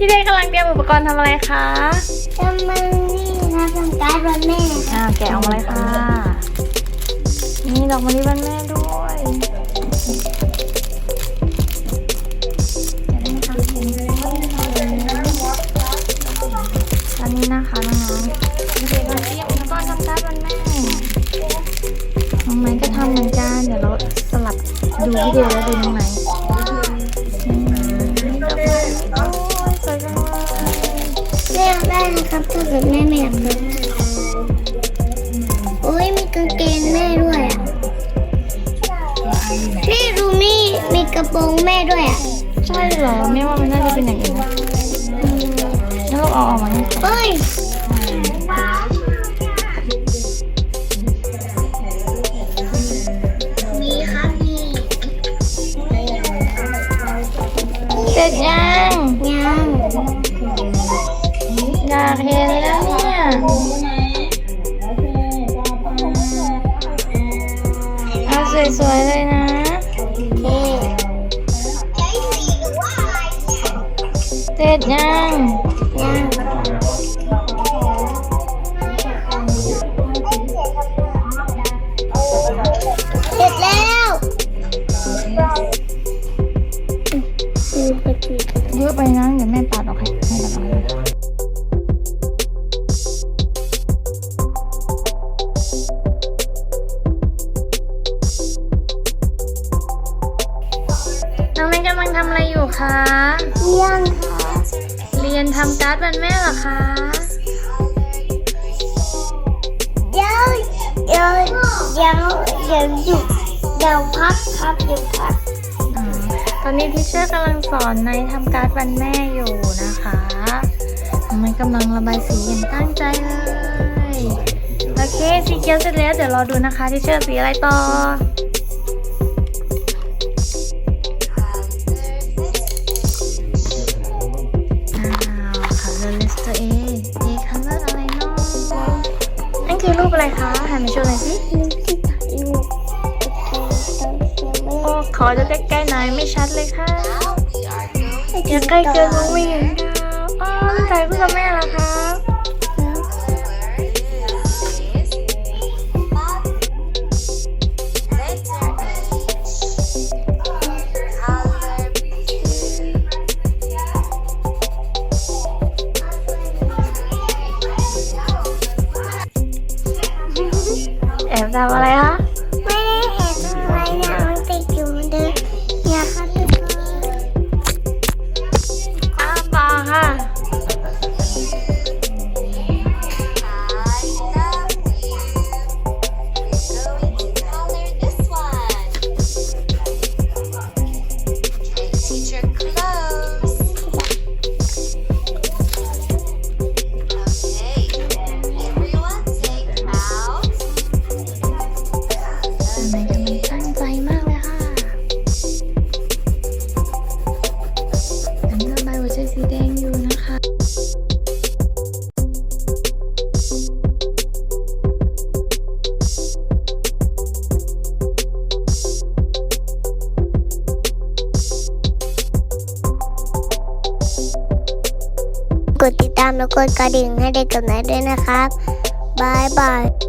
พี่เดย์กำลังเตรียมอุปกรณ์ทำอะไรคะทำไมนี่ครับทำการ์ดวันแม่อ่าแกะออกมาเลยค่ะ นี่ดอกมะลิวันแม่ด้วยอันนี้นะคะน้องๆพี่เดย์กำลังเตรียมอุปกรณ์ทำการ์ดวันแม่น้องไม้ก็ทำเหมือนกันเดี๋ยวเราสลับดูพี่เดย์แล้วดูน้อง อกได้นะครับถ้าเกิดแม่ไม่อยากซื้อโอ้ยมีกางเกงแม่ด้วยอะแม่ดูมีมีกระโปรงแม่ด้วยอะใช่เหรอไม่ว่ามันน่าจะเป็นอย่างอื่นนะอืมแล้วเราเอาออกมาเนี่ยเอ้ยมีครับมีเสร็จยังยัง สวยๆเลยนะเอ๊ะเสร็จยังยังเสร็จแล้วอืมอืมอืมเยอะไปนะเดี๋ยวแม่ตัดออกให้แม่ กำลังทำอะไรอยู่คะยังค่ะเรียนทำการ์ดวันแม่เหรอคะ เดี๋ยวเดี๋ยวเดี๋ยวเดี๋ยวหยุดเดี๋ยวพักครับเดี๋ยวพักอ่าตอนนี้ทิเชอร์กำลังสอนในทำการ์ดวันแม่อยู่นะคะมันกำลังระบายสีอย่างตั้งใจเลย โอเค สีเขียวเสร็จแล้ว เดี๋ยวรอดูนะคะทิเชอร์สีอะไรต่ออ้ เลือลิสต์เอเอคัลเลอร์อะไรเนาะนั่นคือรูปอะไรคะหันมาโชว์หน่อยสิลูกที่ตัดลูกโอเคโอ้ขอจะใกล้ๆหน่อยไม่ชัดเลยค่ะอย่าใกล้เกินมองไม่เห็นค่ะอ๋อถ่ายรูปกับแม่เหรอคะ แอบทำ กดติดตามและกดกระดิ่งให้เด็กกับนายด้วยนะครับบายบาย